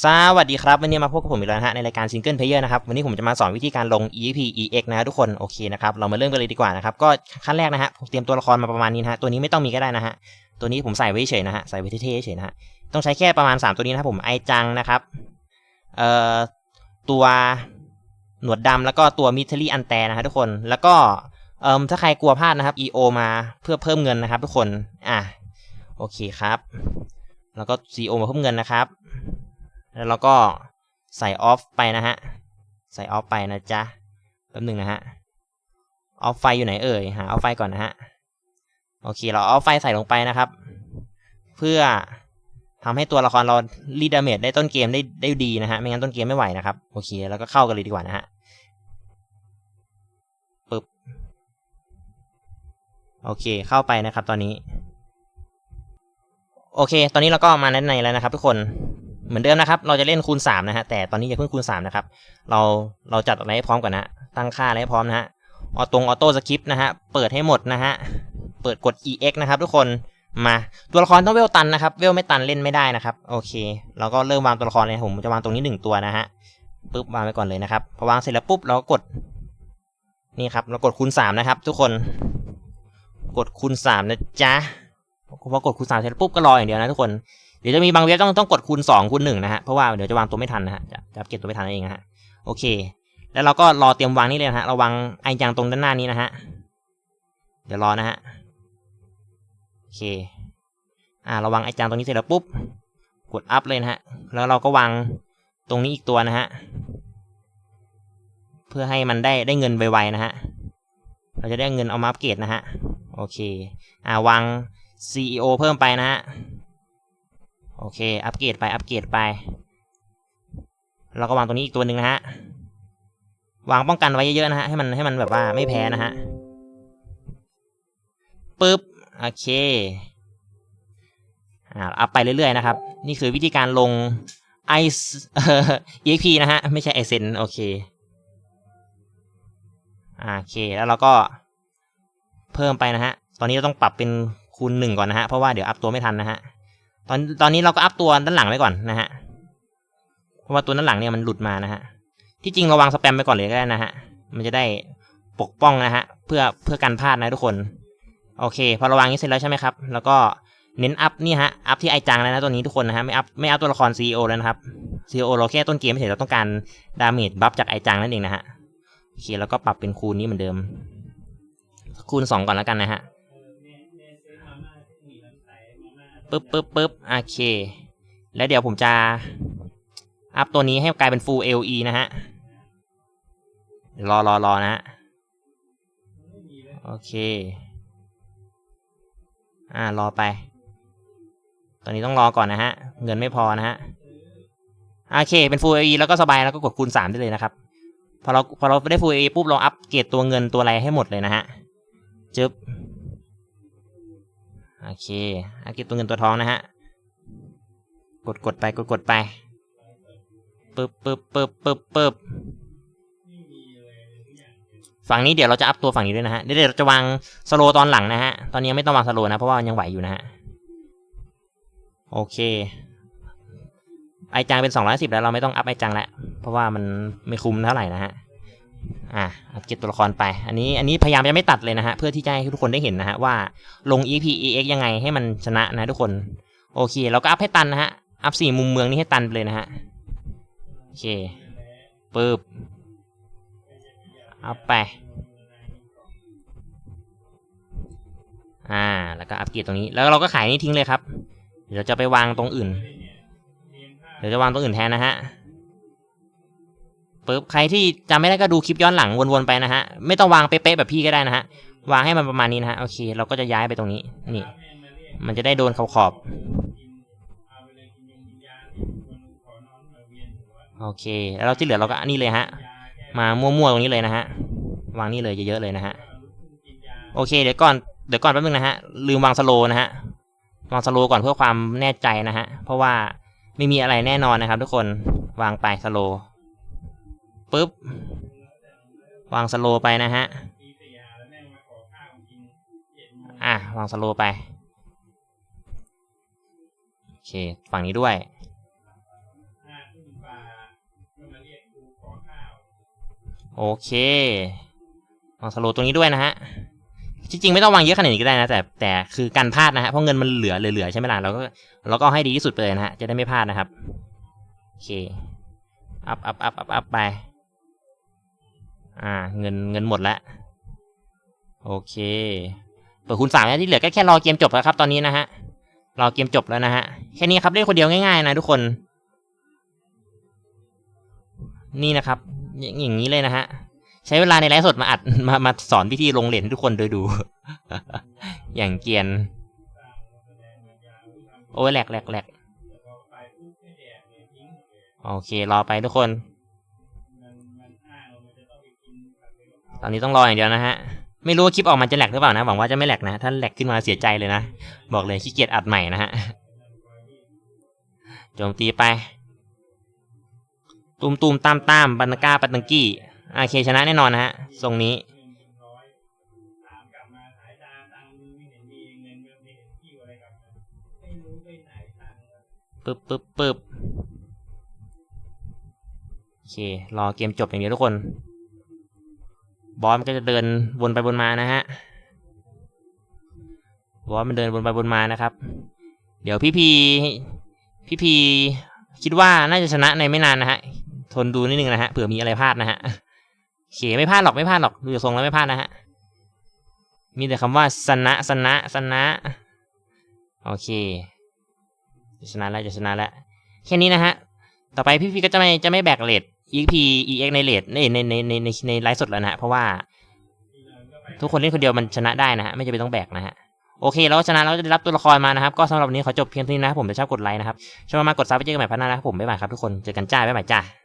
สวัสดีครับ วันนี้มาพบกับผมอีกแล้วนะฮะในรายการ Single Player นะครับ วันนี้ผมจะมาสอนวิธีการลง EXP EX นะฮะทุกคนโอเคนะครับเรามาเริ่มกันเลยดีกว่านะครับก็ขั้นแรกนะฮะผมเตรียมตัวละครมาประมาณนี้นะฮะตัวนี้ไม่ต้องมีก็ได้นะฮะตัวนี้ผมใส่ไว้เฉยนะฮะใส่ไว้เท่ๆเฉยนะฮะต้องใช้แค่ประมาณ 3 ตัวนี้นะครับผมไอจังนะครับเอ่อตัวหนวดดำแล้วก็ตัวมิทลีอันแตนะฮะทุกคนแล้วก็เอ่อถ้าใครกลัวพลาดนะครับ EO มาเพื่อเพิ่มเงินนะครับ ทุกคนอะโอเคครับ แล้วก็ CO มาเพิ่มเงินนะครับ แล้วเราก็ใส่ออฟไปนะฮะ ใส่ออฟไปนะจ๊ะแป๊บหนึ่งนะฮะ ออฟไฟอยู่ไหนเอ่ย หาออฟไฟก่อนนะฮะ โอเค เราเอาไฟใส่ลงไปนะครับ เพื่อทำให้ตัวละครเรารีดาเมจได้ต้นเกมได้ได้ดีนะฮะ ไม่งั้นต้นเกมไม่ไหวนะครับ โอเค แล้วก็เข้ากันเลยดีกว่านะฮะปึ๊บ โอเค เข้าไปนะครับตอนนี้ โอเค ตอนนี้เราก็มาในในแล้วนะครับทุกคน เหมือนเดิมนะครับ เราจะเล่นคูณ3นะฮะ แต่ตอนนี้อย่าเพิ่งคูณ3นะครับ เรา เราจัดอะไรให้พร้อมก่อนนะ ตั้งค่าอะไรให้พร้อมนะฮะ ออตรงออโต้สคริปต์นะฮะ เปิดให้หมดนะฮะ เปิดกด ex นะครับ ทุกคน มา ตัวละครต้องเวลตันนะครับ เวลไม่ตันเล่นไม่ได้นะครับ โอเค เราก็เริ่มวางตัวละครเลย ผมจะวางตรงนี้หนึ่งตัวนะฮะ ปึ๊บวางไว้ก่อนเลยนะครับ พอวางเสร็จแล้วปุ๊บเราก็กด นี่ครับ เรากดคูณ3นะครับ ทุกคน กดคูณ3นะจ๊ะพอกดคูณ3เสร็จปุ๊บก็รออย่างเดียวนะทุกคน เดี๋ยวจะมีบางเว็บต้องต้องกดคูณ2คูณ1นะฮะ เพราะว่าเดี๋ยวจะวางตัวไม่ทันนะฮะ จะจะเก็บตัวไม่ทันเองนะฮะ โอเค แล้วเราก็รอเตรียมวางนี่เลยนะฮะเราวางไอจังตรงด้านหน้านี้นะฮะ เดี๋ยวรอนะฮะ โอเค อ่าเราวางไอจังตรงนี้เสร็จแล้วปุ๊บ กดอัพเลยนะฮะ แล้วเราก็วางตรงนี้อีกตัวนะฮะ เพื่อให้มันได้ได้เงินไวๆนะฮะ เราจะได้เงินเอามาอัปเกรดนะฮะ โอเค อ่าวาง CEO เพิ่มไปนะฮะ โอเค อัปเกรดไป อัปเกรดไป เราก็วางตรงนี้อีกตัวหนึ่งนะฮะ วางป้องกันไว้เยอะๆนะฮะ ให้มันให้มันแบบว่าไม่แพ้นะฮะ ปึ๊บ โอเค อ่า อัพไปเรื่อยๆนะครับ นี่คือวิธีการลงไอเอ่อ EXP นะฮะ ไม่ใช่ไอเซนโอเคโอเค แล้วเราก็เพิ่มไปนะฮะ ตอนนี้เราต้องปรับเป็นคูณหนึ่งก่อนนะฮะ เพราะว่าเดี๋ยวอัพตัวไม่ทันนะฮะ ตอนตอนนี้เราก็อัพตัวด้านหลังไว้ก่อนนะฮะ เพราะว่าตัวด้านหลังเนี่ยมันหลุดมานะฮะ ที่จริงเราวางสแปมไปก่อนเลยก็ได้นะฮะ มันจะได้ปกป้องนะฮะ เพื่อเพื่อกันพลาดนะทุกคน โอเค พอเราวางนี้เสร็จแล้วใช่ไหมครับ แล้วก็เน้นอัพนี่ฮะ อัพที่ไอจังแล้วนะตัวนี้ทุกคนนะฮะ ไม่อัพไม่อัพตัวละคร CEO แล้วนะครับ CEO เราแค่ต้นเกมไม่เฉยเราต้องการดาเมจบัฟจากไอจังนั่นเองนะฮะ โอเค แล้วก็ปรับเป็นคูณนี้เหมือนเดิม คูณสองก่อนแล้วกันนะฮะ ปึ๊บปึ๊บปึ๊บโอเค แล้วเดี๋ยวผมจะอัพตัวนี้ให้กลายเป็น full LE นะฮะรอรอรอนะฮะโอเค อ่ารอไป ตอนนี้ต้องรอก่อนนะฮะ เงินไม่พอนะฮะ โอเค เป็น full LE แล้วก็สบายแล้วก็กดคูณสามได้เลยนะครับ พอเราพอเราได้ full LE ปุ๊บเราอัพเกรดตัวเงินตัวอะไรให้หมดเลยนะฮะ จึ๊บ โอเคอัพเกรดตัวเงินตัวทองนะฮะ กดกดไปกดกดไปปึ๊บปึ๊บปึ๊บปึ๊บปึ๊บฝั่งนี้เดี๋ยวเราจะอัพตัวฝั่งนี้ด้วยนะฮะ เดี๋ยวเราจะวางสโลตอนหลังนะฮะ ตอนนี้ยังไม่ต้องวางสโลนะ เพราะว่ายังไหวอยู่นะฮะ โอเค ไอจังเป็นสองร้อยสิบแล้วเราไม่ต้องอัพไอจังแล้ว เพราะว่ามันไม่คุ้มเท่าไหร่นะฮะ อะอัพเกรดตัวละครไป อันนี้อันนี้พยายามจะไม่ตัดเลยนะฮะ เพื่อที่จะให้ทุกคนได้เห็นนะฮะว่าลง EP EX ยังไงให้มันชนะนะทุกคน โอเค เราก็อัพให้ตันนะฮะ อัพสี่มุมเมืองนี้ให้ตันไปเลยนะฮะ โอเคปึ๊บ อัพไป อ่า แล้วก็อัพเกียร์ตรงนี้ แล้วเราก็ขายนี่ทิ้งเลยครับ เดี๋ยวจะไปวางตรงอื่น เดี๋ยวจะวางตรงอื่นแทนนะฮะ ปึ๊บใครที่จำไม่ได้ก็ดูคลิปย้อนหลังวนๆไปนะฮะ ไม่ต้องวางเป๊ะๆแบบพี่ก็ได้นะฮะ วางให้มันประมาณนี้นะฮะ โอเค เราก็จะย้ายไปตรงนี้ นี่ มันจะได้โดนขอบขอบ โอเค แล้วเราที่เหลือเราก็อันนี้เลยฮะ มามั่วๆตรงนี้เลยนะฮะ วางนี่เลยเยอะๆเลยนะฮะ โอเค เดี๋ยวก่อน เดี๋ยวก่อนแป๊บนึงนะฮะ ลืมวางสโลนะฮะ วางสโลก่อนเพื่อความแน่ใจนะฮะ เพราะว่าไม่มีอะไรแน่นอนนะครับ ทุกคน วางไปสโล ปึ๊บ วางสโลไปนะฮะ อะ วางสโลไป โอเค ฝั่งนี้ด้วย โอเคลองสโลตรงนี้ด้วยนะฮะจริงๆไม่ต้องวางเยอะขนาดนี้ก็ได้นะแต่แต่คือการพลาดนะฮะเพราะเงินมันเหลือเหลือๆใช่ไหมล่ะเราก็เราก็ให้ดีที่สุดไปเลยนะฮะจะได้ไม่พลาดนะครับโอเคอัพอัพอัพอัพอัพไป อ่า เงินเงินหมดแล้วโอเค เปิดคูณสามแล้วที่เหลือก็แค่รอเกมจบแล้วครับ ตอนนี้นะฮะ รอเกมจบแล้วนะฮะ แค่นี้ครับเล่นคนเดียวง่ายๆนะทุกคน นี่นะครับ อย่างนี้เลยนะฮะ ใช้เวลาในไลฟ์สดมาอัดมามาสอนวิธีลงเหรียญทุกคนโดยดู อย่างเกียน โอ้ยแหลกแหลกแหลกโอเค รอไปทุกคน ตอนนี้ต้องรออย่างเดียวนะฮะ ไม่รู้ว่าคลิปออกมาจะแหลกหรือเปล่านะ หวังว่าจะไม่แหลกนะ ถ้าแหลกขึ้นมาเสียใจเลยนะ บอกเลยขี้เกียจอัดใหม่นะฮะ โจมตีไปตูมตูมตามตามบันก้าปัตตังกี้อาเคชนะแน่นอนนะฮะ ทรงนี้ปึ๊บปึ๊บปึ๊บโอเค รอเกมจบอย่างเดียวทุกคน บอสมันก็จะเดินวนไปวนมานะฮะบอสมันเดินวนไปวนมานะครับ เดี๋ยวพี่พีพี่พีคิดว่าน่าจะชนะในไม่นานนะฮะ ทนดูนิดนึงนะฮะเผื่อมีอะไรพลาดนะฮะเคไม่พลาดหรอกไม่พลาดหรอกดูจากทรงแล้วไม่พลาดนะฮะ มีแต่คำว่าสนะสนะสนะโอเคจะชนะแล้วจะชนะแล้วแค่นี้นะฮะ ต่อไปพี่พีก็จะไม่จะไม่แบกเลท EP EX ในเลดในในในในในไลฟ์สดแล้วนะฮะเพราะว่า ทุกคนเล่นคนเดียวมันชนะได้นะฮะไม่จำเป็นต้องแบกนะฮะโอเคเราชนะเราจะได้รับตัวละครมานะครับก็สำหรับวันนี้ขอจบเพียงเท่านี้นะครับผมจะชอบกดไลค์นะครับชอบมากกดซับไปเจอกันใหม่พัฒนานะครับผมบ๊ายบายครับทุกคนเจอกันจ้าบ๊ายบายจ้า